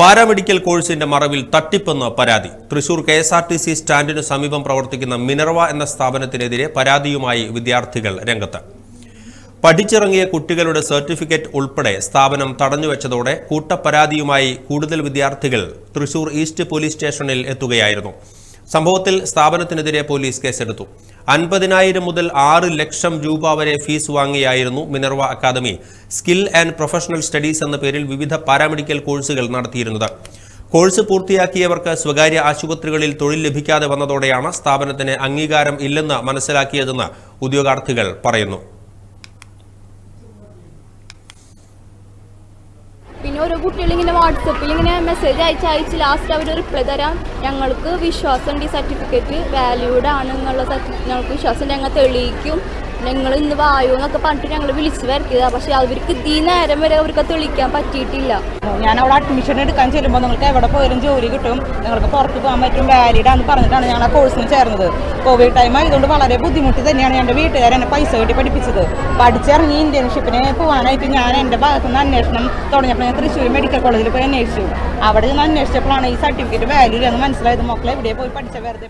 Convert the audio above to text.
Paramedical കോഴ്സിന്റെ മറവിൽ തട്ടിപ്പെന്ന് പരാതി. Thrissur K S R T C സ്റ്റാൻഡിനു സമീപം പ്രവർത്തിക്കുന്ന മിനർവ എന്ന സ്ഥാപനത്തിനെതിരെ പരാതിയുമായി വിദ്യാർത്ഥികൾ രംഗത്ത്. പഠിച്ചിറങ്ങിയ കുട്ടികളുടെ സർട്ടിഫിക്കറ്റ് ഉൾപ്പെടെ സ്ഥാപനം തടഞ്ഞുവെച്ചതോടെ കൂട്ടപ്പരാതിയുമായി കൂടുതൽ വിദ്യാർത്ഥികൾ തൃശൂർ ഈസ്റ്റ് പോലീസ് സ്റ്റേഷനിൽ എത്തുകയായിരുന്നു. സംഭവത്തിൽ സ്ഥാപനത്തിനെതിരെ പോലീസ് കേസെടുത്തു. അൻപതിനായിരം മുതൽ ആറ് ലക്ഷം രൂപ വരെ fees വാങ്ങിയായിരുന്നു Minerva academy. Skill and professional studies എന്ന പേരിൽ വിവിധ പാരാമെഡിക്കൽ കോഴ്സുകൾ നടത്തിയിരുന്നത്. കോഴ്സ് പൂർത്തിയാക്കിയവർക്ക് സ്വകാര്യ ആശുപത്രികളിൽ തൊഴിൽ ലഭിക്കാതെ വന്നതോടെയാണ് സ്ഥാപനത്തിന് അംഗീകാരം ഇല്ലെന്ന് മനസ്സിലാക്കിയതെന്ന് ഉദ്യോഗാർത്ഥികൾ പറയുന്നു. പിന്നെ ഓരോ കുട്ടികൾ ഇങ്ങനെ വാട്സപ്പിൽ ഇങ്ങനെ മെസ്സേജ് അയച്ച് അയച്ച് ലാസ്റ്റ് അവർ റിപ്ലൈ തരാം. ഞങ്ങൾക്ക് വിശ്വാസമുണ്ട് ഈ സർട്ടിഫിക്കറ്റ് വാല്യൂഡ് ആണെന്നുള്ള സർട്ടിഫിക്കറ്റ് ഞങ്ങൾക്ക് വിശ്വാസം ഞങ്ങൾ തെളിയിക്കും. ഞങ്ങൾ ഇന്ന് വായു എന്നൊക്കെ പറഞ്ഞിട്ട് ഞങ്ങൾ വിളിച്ചു വരുത്തിയതാ. പക്ഷെ അവർക്ക് ഈ നേരം വരെ അവർക്ക് തെളിക്കാൻ പറ്റിയിട്ടില്ല. ഞാൻ അവിടെ അഡ്മിഷൻ എടുക്കാൻ ചെല്ലുമ്പോൾ നിങ്ങൾക്ക് എവിടെ പോയാലും ജോലി കിട്ടും. നിങ്ങൾക്ക് പുറത്ത് പോകാൻ പറ്റും. വാലിഡാന്ന് പറഞ്ഞിട്ടാണ് ഞങ്ങൾ ആ കോഴ്സിന് ചേർന്നത്. കോവിഡ് ടൈം ആയതുകൊണ്ട് വളരെ ബുദ്ധിമുട്ട് തന്നെയാണ് എന്റെ വീട്ടുകാർ എന്നെ പൈസ കെട്ടി പഠിപ്പിച്ചത്. പഠിച്ചിറങ്ങി ഇന്റേൺഷിപ്പിന് പോകാനായിട്ട് ഞാൻ എന്റെ ഭാഗത്തു നിന്ന് അന്വേഷണം തുടങ്ങിയപ്പോൾ ഞാൻ തൃശ്ശൂർ മെഡിക്കൽ കോളേജിൽ പോയി അന്വേഷിച്ചു. അവിടെ നിന്ന് അന്വേഷിച്ചപ്പോഴാണ് ഈ സർട്ടിഫിക്കറ്റ് വാല്യൂ എന്ന് മനസ്സിലായത്. മക്കളെ എവിടെ പോയി പഠിച്ച വെറുതെ